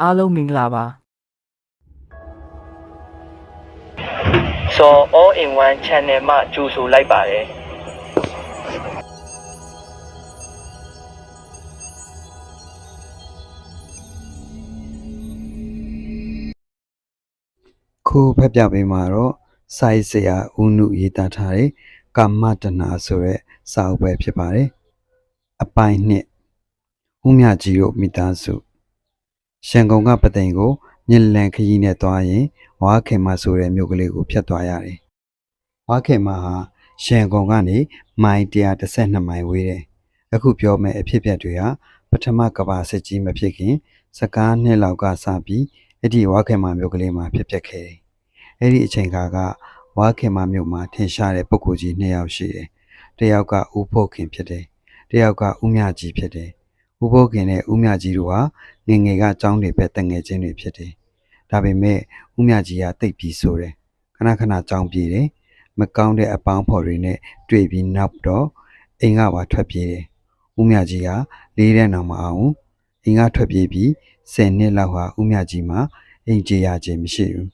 အားလုံးမင်္ဂလာပါစော all in one channel မှကြိုဆိုလိုက်ပါတယ်ခုဖက်ပြပေးမှာတော့စာရေးဆရာဦးနုရေးသားထားတဲ့ကာမတဏဆိုတဲ့စာအုပ်ပဲဖြစ်ပါတယ်အပိုင်းနှစ်ဦးမြကြီးတို့မိသားစု ရှန်ကုန်ကပသိမ်ကိုမြစ်လန်ခရီးနဲ့သွားရင်ဝါခင်မဆိုတဲ့မြို့ကလေးကိုဖြတ်သွားရတယ်ဝါခင်မဟာရှန်ကုန်ကနေမိုင်112မိုင်ဝေးတယ်အခုပြောမယ့်အဖြစ်အပျက်တွေဟာပထမကမ္ဘာစစ်ကြီးမဖြစ်ခင်စကားနှစ်လောက်ကစပြီးအဲ့ဒီဝါခင်မမြို့ကလေးမှာဖြစ်ပျက်ခဲ့တယ်အဲ့ဒီအချိန်ခါကဝါခင်မမြို့မှာထင်ရှားတဲ့ပုဂ္ဂိုလ်ကြီးနှစ်ယောက်ရှိတယ်တစ်ယောက်ကဦးဖို့ခင်ဖြစ်တယ်တစ်ယောက်ကဦးမြကြီးဖြစ်တယ် ဦးဖို့ခင်နဲ့ဦးမြကြီးတို့ဟာငယ်ငယ်ကចောင်းတွေပဲတငယ်ချင်းတွေဖြစ်တယ်ဒါပေမဲ့ဦးမြကြီးကတိတ်ပြီးဆိုတယ်ခဏခဏចောင်းပြေးတယ်မကောင်းတဲ့အပေါင်းဖော်တွေနဲ့တွေ့ပြီးနောက်တော့အိမ်ကပါထွက်ပြေးတယ်ဦးမြကြီးကလေးတဲ့နောင်မအောင်အိမ်ကထွက်ပြေးပြီး10နှစ်လောက်ဟာဦးမြကြီးမှာအိမ်ကြေရခြင်းမရှိဘူး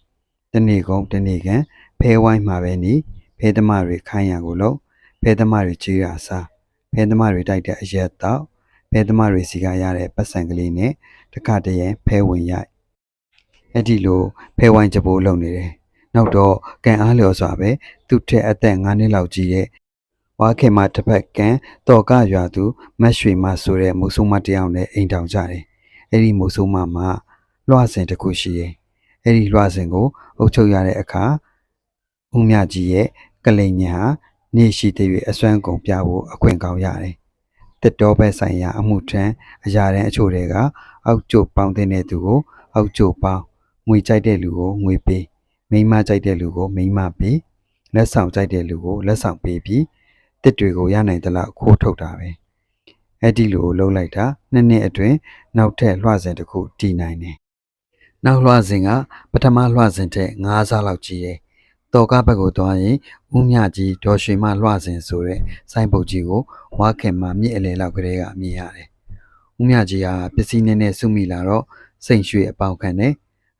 တနေ့ကုန်တနေ့ကန်ဖဲဝိုင်းမှာပဲနေဖဲသမားတွေခိုင်းရကိုလို့ဖဲသမားတွေကြေးရစားဖဲသမားတွေတိုက်တဲ့အရက်တော့ ဖဲသမားတွေစီကရတဲ့ပတ်စံကလေးနဲ့တခါတည်းရန်ဖဲဝင်ရိုက်အဲ့ဒီလိုဖဲဝိုင်းကြပိုးလုပ်နေတယ်နောက်တော့ကန်အားလျော်စွာပဲသူ့ထက်အသက်9နှစ်လောက်ကြီးတဲ့ဝါခင်မတစ်ဖက်ကန်တော်ကရွာသူမတ်ရွှေမဆိုတဲ့မုတ်ဆိုးမတစ်ယောက်နဲ့အိမ်တောင်ကြတယ်အဲ့ဒီမုတ်ဆိုးမမှာလွှစင်တစ်ခုရှိတယ်အဲ့ဒီလွှစင်ကိုအုပ်ချုပ်ရတဲ့အခါဦးမြကြီးရဲ့ကလိန်ညာဟာနေရှိတဲ့၍အစွမ်းကုန်ပြဖို့အခွင့်ကောင်းရတယ် တစ်တော်ပဲဆိုင်ရာအမှုထမ်းအရာတန်းအချို့တွေကအောက်ကျုပ်ပေါင်းတဲ့သူကိုအောက်ကျုပ်ပေါင်းငွေကြိုက်တဲ့လူကိုငွေပေးမိန်းမကြိုက်တဲ့လူကိုမိန်းမပေးလက်ဆောင်ကြိုက်တဲ့လူကိုလက်ဆောင်ပေးပြီးတစ်တွေကိုရနိုင်သလောက်ခိုးထုတ်တာပဲအဲ့ဒီလိုလှုပ်လိုက်တာနှစ်နှစ်အတွင်းနောက်ထပ်လွှစင်တစ်ခုတည်နိုင်တယ်နောက်လွှစင်ကပထမလွှစင်တဲ့9ဆလောက်ကြီးတယ် တော်ကားဘက်ကိုသွားရင်ဦးမြကြီးဒေါ်ရွှေမလွှစင်ဆိုတဲ့စိုင်းပုတ်ကြီးကိုဝါခင်မှာမြစ်အလေလောက်ကလေးကမြင်ရတယ်ဦးမြကြီးဟာပစ္စည်းနည်းနည်းစုမိလာတော့စိန်ရွှေအပေါင်ခံတယ်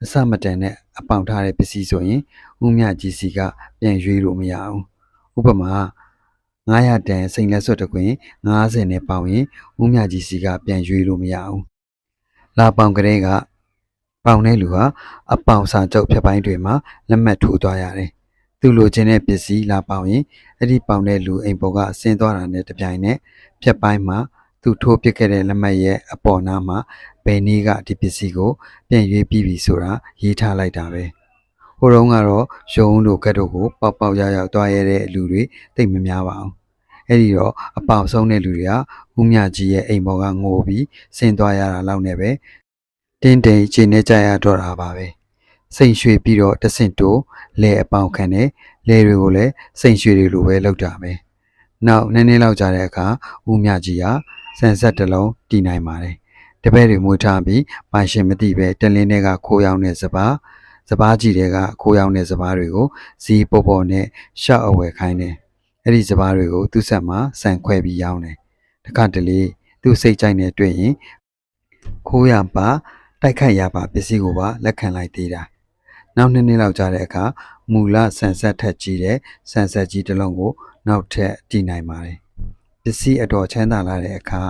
အစမတန်နဲ့အပေါင်ထားတဲ့ပစ္စည်းဆိုရင်ဦးမြကြီးစီကပြန်ရွေးလို့မရဘူးဥပမာ900တန်စိန်လက်စွပ်တစ်ခွင်90နဲ့ပေါင်ရင်ဦးမြကြီးစီကပြန်ရွေးလို့မရဘူးလာပေါင်ကလေးကပေါင်တဲ့လူဟာအပေါင်စာချုပ်ဖြတ်ပိုင်းတွေမှာလက်မှတ်ထိုးသွားရတယ် သူလိုချင်တဲ့ပစ္စည်းလာပေါင်ရင်အဲ့ဒီပေါင်တဲ့လူအိမ်ပေါ်ကအဆင်းသွားတာနဲ့တပြိုင်နက်ဖြတ်ပိုင်းမှာသူထိုးပစ်ခဲ့တဲ့လက်မှတ်ရဲ့အပေါ်နားမှာဘယ်နည်းကဒီပစ္စည်းကိုပြန်ရွေးပြီးပြီဆိုတာရေးထားလိုက်တာပဲဟိုတုန်းကတော့ရုံးတို့ကတ်တို့ကိုပေါက်ပေါက်ရရောက်သွားရတဲ့လူတွေတိတ်မများပါဘူးအဲ့ဒီတော့အပေါင်ဆုံးတဲ့လူတွေကဦးမြကြီးရဲ့အိမ်ပေါ်ကငိုပြီးဆင်းသွားရတာလောက်နဲ့ပဲတင်းတိမ်ခြေနဲ့ကြရတော့တာပါပဲ စိန်ရွှေပြီးတော့တဆင့်တိုးလဲအပေါင်ခံတယ်လဲတွေကိုလည်းစိန်ရွှေတွေလိုပဲလောက်တာပဲနောက်နည်းနည်းလောက်ကြာတဲ့အခါဦးမြကြီးကဆန်ဆက်တစ်လုံးတီးနိုင်ပါတယ်တပည့်တွေမွေးထားပြီးပိုင်ရှင်မသိပဲတလင်းတွေကခိုးရောက်တဲ့စပားစပားကြီးတွေကခိုးရောက်တဲ့စပားတွေကိုဇီးပေါ်ပေါ်နဲ့ရှောက်အဝယ်ခိုင်းတယ်အဲ့ဒီစပားတွေကိုသူ့ဆက်မှာဆန်ခွဲပြီးရောင်းတယ်တခါတလေသူ့စိတ်ကြိုက်နေတွေ့ရင်ခိုးရပါတိုက်ခိုက်ရပါပစ္စည်းကိုပါလက်ခံလိုက်သေးတာ နောက်နှစ်နှစ်လောက်ကြာတဲ့အခါမူလဆန်ဆက်ထက်ကြီးတဲ့ဆန်ဆက်ကြီးတစ်လုံးကို နောက်ထပ်တည်နိုင်ပါတယ်ပစ္စည်းအတော်ချမ်းသာလာတဲ့အခါ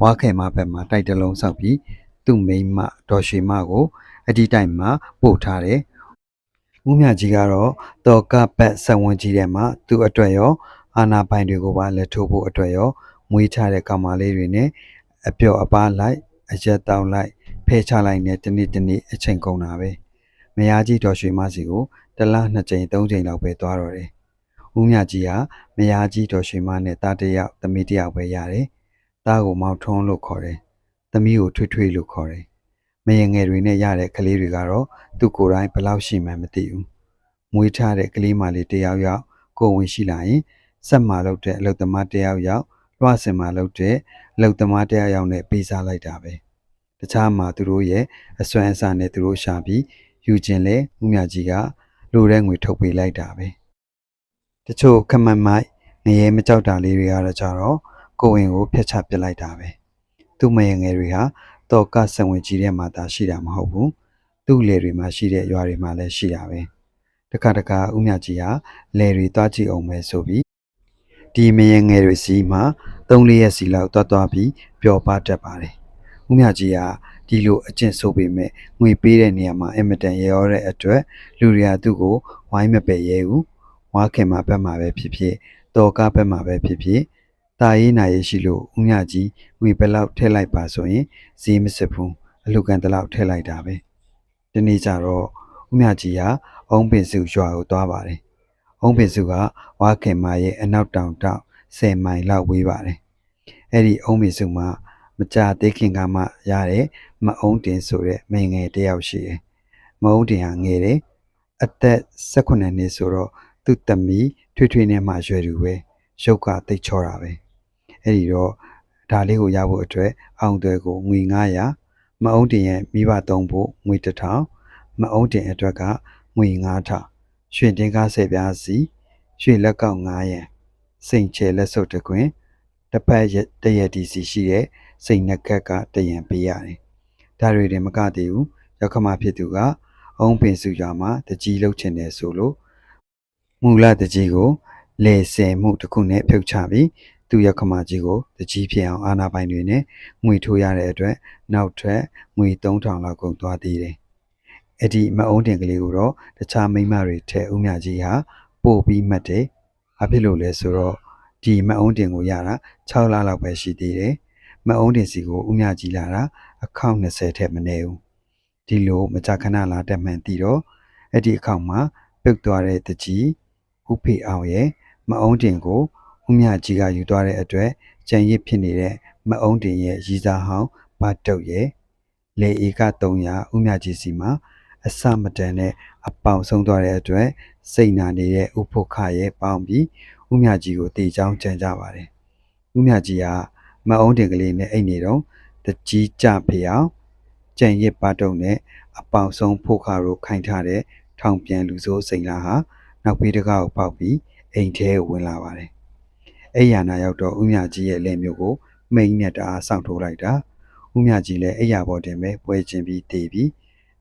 ဝါခဲမဘက်မှာတိုက်တစ်လုံးဆောက်ပြီးသူ့မိန်းမဒေါ်ရွှေမကိုအဒီတိုင်မှာပို့ထားတယ်ဦးမြကြီးကတော့တော်ကပတ်ဆက်ဝင်ကြီးထဲမှာသူ့အတွက်ရောအာနာပိုင်တွေကိုပါလက်ထိုးဖို့အတွက်ရောမွေးထားတဲ့ကောင်မလေးတွေနဲ့အပြော့အပါလိုက်အရက်တောင်းလိုက်ဖဲချလိုက်နဲ့တနေ့တနေ့အချိန်ကုန်တာပဲ မယားကြီးတော်ရွှေမစီကိုတစ်လနှစ်ကြိမ်သုံးကြိမ်လောက်ပဲသွားတော့တယ်ဦးမြကြီးဟာမယားကြီးတော်ရွှေမနဲ့တားတစ်ယောက်သမီးတစ်ယောက်ပဲရတယ်တားကိုမောင်ထွန်းလို့ခေါ်တယ်သမီးကိုထွေးထွေးလို့ခေါ်တယ်မယငယ်တွေနဲ့ရတဲ့ကလေးတွေကတော့သူ့ကိုယ်တိုင်ဘယ်လောက်ရှိမှန်းမသိဘူးမွေးထားတဲ့ကလေးမလေးတစ်ယောက်ယောက်ကိုယ်ဝင်ရှိလာရင်ဆက်မာလုပ်တဲ့အလုပ်သမားတစ်ယောက်ယောက်လွှစင်မာလုပ်တဲ့အလုပ်သမားတစ်ယောက်ယောက်နဲ့ပေးစားလိုက်တာပဲတခြားမှာသူတို့ရဲ့အစွမ်းအစနဲ့သူတို့ရှာပြီး ယူခြင်းလဲဦးမြကြီးကလိုတဲ့ငွေထုတ်ပေးလိုက်တာပဲတချို့ခမတ်မိုက်ငရဲမကြောက်တာလေးတွေကတော့ကြတော့ကိုယ်ဝင်ကိုဖျက်ချပစ်လိုက်တာပဲသူ့မယငယ်တွေဟာတတော့ကဆံဝင်ကြီးထဲမှာသာရှိတာမဟုတ်ဘူးသူ့လေတွေမှာရှိတဲ့ရွာတွေမှာလည်းရှိတာပဲတခါတခါဥမြကြီးဟာလေတွေတွားကြည့်အောင်ပဲဆိုပြီးဒီမယငယ်တွေစီမှာ၃၄ရက်စီလောက်တွားတွားပြီးပျော်ပါတတ်ပါတယ်ဥမြကြီးဟာ ဒီလိုအကျင့်ဆိုပေမဲ့ငွေပေးတဲ့နေရာမှာအင်မတန်ရေရောတဲ့အတွက်လူတွေကသူ့ကိုဝိုင်းမပယ်ရဲဘူးဝါခင်မှာဘက်မှာပဲဖြစ်ဖြစ်တော်ကားဘက်မှာပဲဖြစ်ဖြစ်တာရေးနာရေးရှိလို့ဥမြကြီးငွေဘယ်လောက်ထည့်လိုက်ပါဆိုရင်ဈေးမစစ်ဘူးအလူကန်တလောက်ထည့်လိုက်တာပဲဒီနေ့ကျတော့ဥမြကြီးဟာအုံးပင်စုရွာကိုသွားပါတယ်အုံးပင်စုကဝါခင်မရဲ့အနောက်တောင်တောက်10မိုင်လောက်ဝေးပါတယ်အဲ့ဒီအုံးပင်စုမှာ မကြသေးခင်ကမှရတဲ့မအုံးတင်ဆိုတဲ့မိန်းငယ်တစ်ယောက်ရှိတယ်မအုံးတင်ဟာငယ်တယ်အသက်18နှစ်ဆိုတော့သူ့သမီးထွေထွေနဲ့မှရွယ်သူပဲရုပ်ကတိတ်ချောတာပဲအဲ့ဒီတော့ဒါလေးကိုရဖို့အတွက်အောင်သွဲကိုငွေ900မအုံးတင်ရဲ့မိဘသုံးဖို့ငွေ1000မအုံးတင်အတွက်ကငွေ9000ရွှေတင်ကား10ပြားစီရွှေလက်ကောက်9ရန်စိန်ချဲလက်စုပ်တစ်ခွင်တစ်ဖက်ရက်တရက်တီစီရှိတဲ့ စိန်နှက်ကက်ကတရံပေးရတယ်ဒါတွေတင်မကသေးဘူးရောက်ခမဖြစ်သူကအုံးပင်စုရွာမှာတကြီးလှုပ်ချင်တယ်ဆိုလို့မူလတကြီးကိုလေဆယ်မှုတစ်ခုနဲ့ဖြုတ်ချပြီးသူရောက်ခမကြီးကိုတကြီးဖြစ်အောင်အာနာပိုင်တွေနဲ့ငွေထိုးရတဲ့အတွက်နောက်ထပ်ငွေ3000လောက်ကုန်သွားသေးတယ်အဲ့ဒီမအုံးတင်ကလေးကိုတော့တခြားမိန်းမတွေထဲဦးမြကြီးဟာပို့ပြီးမှတ်တယ်။ဘာဖြစ်လို့လဲဆိုတော့ဒီမအုံးတင်ကိုရတာ6လလောက်ပဲရှိသေးတယ်။ မအုံးတင်စီကိုဦးမြကြီးလာတာအခေါက်20ထက်မနည်းဘူး။ဒီလိုမကြာခဏလာတက်မှန်တည်တော့အဲ့ဒီအခေါက်မှာပြုတ်သွားတဲ့တကြီးဥဖေအောင်ရဲ့မအုံးတင်ကိုဦးမြကြီးကယူသွားတဲ့အတွက်ကြံရစ်ဖြစ်နေတဲ့မအုံးတင်ရဲ့ရီစာဟောင်းဘတ်တုတ်ရဲ့လေဧက300ဦးမြကြီးစီမှာအစမတန်နဲ့အပေါင်ဆုံးသွားတဲ့အတွက်စိတ်နာနေတဲ့ဥဖို့ခရဲ့ပေါင်းပြီးဥမြကြီးကိုတေချောင်းကြံကြပါတယ်ဥမြကြီးက မအုံးတင်ကလေးနဲ့အိတ်နေတော့တကြီးကြဖေအောင်ကြံရစ်ပါတုံနဲ့အပေါင်ဆုံးဖို့ခတို့ခိုင်းထားတဲ့ထောင်ပြန်လူစိုးစိန်လာဟာနောက်ပေးတကားကိုပေါက်ပြီးအိမ်ထဲကိုဝင်လာပါတယ်အဲ့ရနာရောက်တော့ဥမြကြီးရဲ့လက်မျိုးကိုမိန်နဲ့တအားစောင့်ထိုးလိုက်တာဥမြကြီးလည်းအဲ့ရပေါ်တင်ပဲပွဲချင်းပြီးတေးပြီး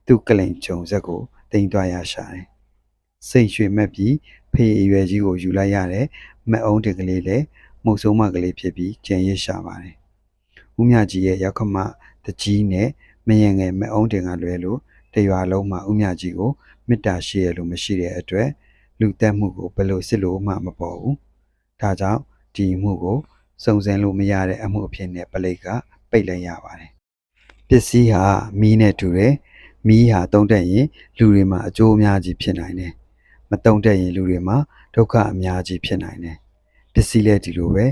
သူ့ကလိန်ဂျုံဇက်ကိုတင်သွားရရှာတယ်။စိတ်ရွှေမက်ပြီးဖေးအရွယ်ကြီးကိုယူလိုက်ရတဲ့မက်အုံးတင်ကလေးလည်း မုတ်ဆိုးမကလေးဖြစ်ပြီးကြံရစ်ရှာပါတယ်။ဦးမြကြီးရဲ့ရောက်ခမတကြီးနဲ့မယင်ငယ်မက်အုံးတင်ကလွဲလို့တရွာလုံးမှာဦးမြကြီးကိုမေတ္တာရှိရလို့မရှိတဲ့အတွက်လူတက်မှုကိုဘယ်လိုစစ်လို့မှမပေါ်ဘူး။ဒါကြောင့်ဒီမှုကိုစုံစမ်းလို့မရတဲ့အမှုအဖြစ်နဲ့ပလိတ်ကပိတ်လိုက်ရပါတယ်။ပစ္စည်းဟာမီးနဲ့တူတယ်။မီးဟာတုံးတက်ရင်လူတွေမှာအကျိုးအများကြီးဖြစ်နိုင်တယ်။မတုံးတက်ရင်လူတွေမှာဒုက္ခအများကြီးဖြစ်နိုင်တယ်။ ပစ္စည်းလည်းဒီလိုပဲ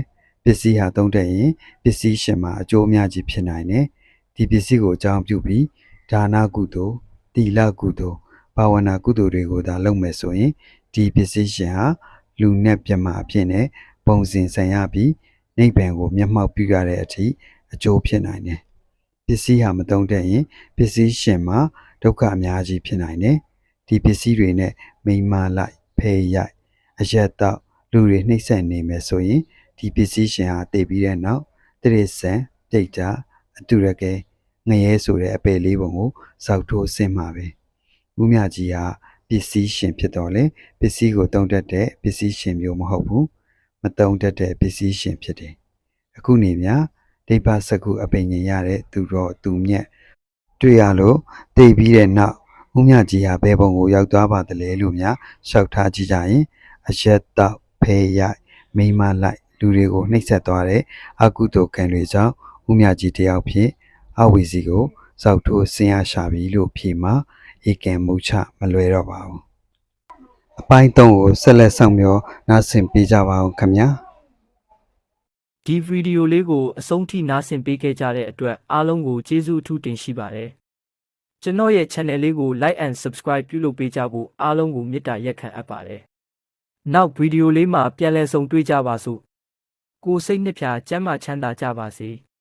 ပစ္စည်းဟာတုံးတက်ရင်ပစ္စည်းရှင်မှာအကျိုးအများကြီးဖြစ်နိုင်တယ်။ဒီပစ္စည်းကိုအကြောင်းပြုပြီးဒါနကုသိုလ်၊သီလကုသိုလ်၊ဘာဝနာကုသိုလ်တွေကိုသာလုပ်မယ်ဆိုရင်ဒီပစ္စည်းရှင်ဟာလူနဲ့ပြမအဖြစ်နဲ့ပုံစင်ဆန်ရပြီးနိဗ္ဗာန်ကိုမျက်မှောက်ပြုရတဲ့အထိအကျိုးဖြစ်နိုင်တယ်။ပစ္စည်းဟာမတုံးတက်ရင်ပစ္စည်းရှင်မှာဒုက္ခအများကြီးဖြစ်နိုင်တယ်။ဒီပစ္စည်းတွေနဲ့မိန်မာလိုက်ဖဲရိုက်အရက်တော့ လူတွေနှိမ့်ဆက်နေမယ်ဆိုရင်ဒီပစ္စည်းရှင်ဟာတည်ပြီးတဲ့နောက်တရစ္ဆန်ဒိတ်တာအတူရကဲငရဲဆိုတဲ့အပယ်လေးပုံကိုစောက်ထိုးဆင်းမှာပဲ။ဦးမြကြီးဟာပစ္စည်းရှင်ဖြစ်တော်လဲပစ္စည်းကိုတုံးတက်တဲ့ပစ္စည်းရှင်မျိုးမဟုတ်ဘူး။မတုံးတက်တဲ့ပစ္စည်းရှင်ဖြစ်တယ်။အခုနေမြဒိဗ္ဗစကုအပိညာရတဲ့သူတော်သူမြတ်တွေ့ရလို့တည်ပြီးတဲ့နောက်ဦးမြကြီးဟာဘယ်ပုံကိုရောက်သွားပါသလဲလို့များရှောက်ထားကြည့်ကြရင်အရက်တော့ ဖဲရိုက်မိန်းမလိုက်လူတွေကိုနှိပ်စက်သွားတဲ့အကုသိုလ်ကံတွေကြောင့်ဦးမြကြီးတယောက်ဖြင့်အဝီစီကိုစောက်ထိုးဆင်းရရှာပြီလို့ဖြေမှာဧကံမုချမလွယ်တော့ပါဘူးအပိုင်း၃ကိုဆက်လက်ဆောင်မျောနားဆင်ပေးကြပါအောင်ခင်ဗျာဒီဗီဒီယိုလေးကိုအဆုံးထိနားဆင်ပေးခဲ့ကြတဲ့အတွက်အားလုံးကိုကျေးဇူးအထူးတင်ရှိပါတယ်။ကျွန်တော်ရဲ့ channel လေးကို like and subscribe ပြုလုပ်ပေးကြဖို့အားလုံးကိုမေတ္တာရက်ခံအပ်ပါတယ်။ နောက်ဗီဒီယိုလေးမှာပြန်လည်ဆုံတွေ့ကြပါစို့။ကိုယ်စိတ်နှစ်ဖြာကျမ်းမာချမ်းသာကြပါစေ။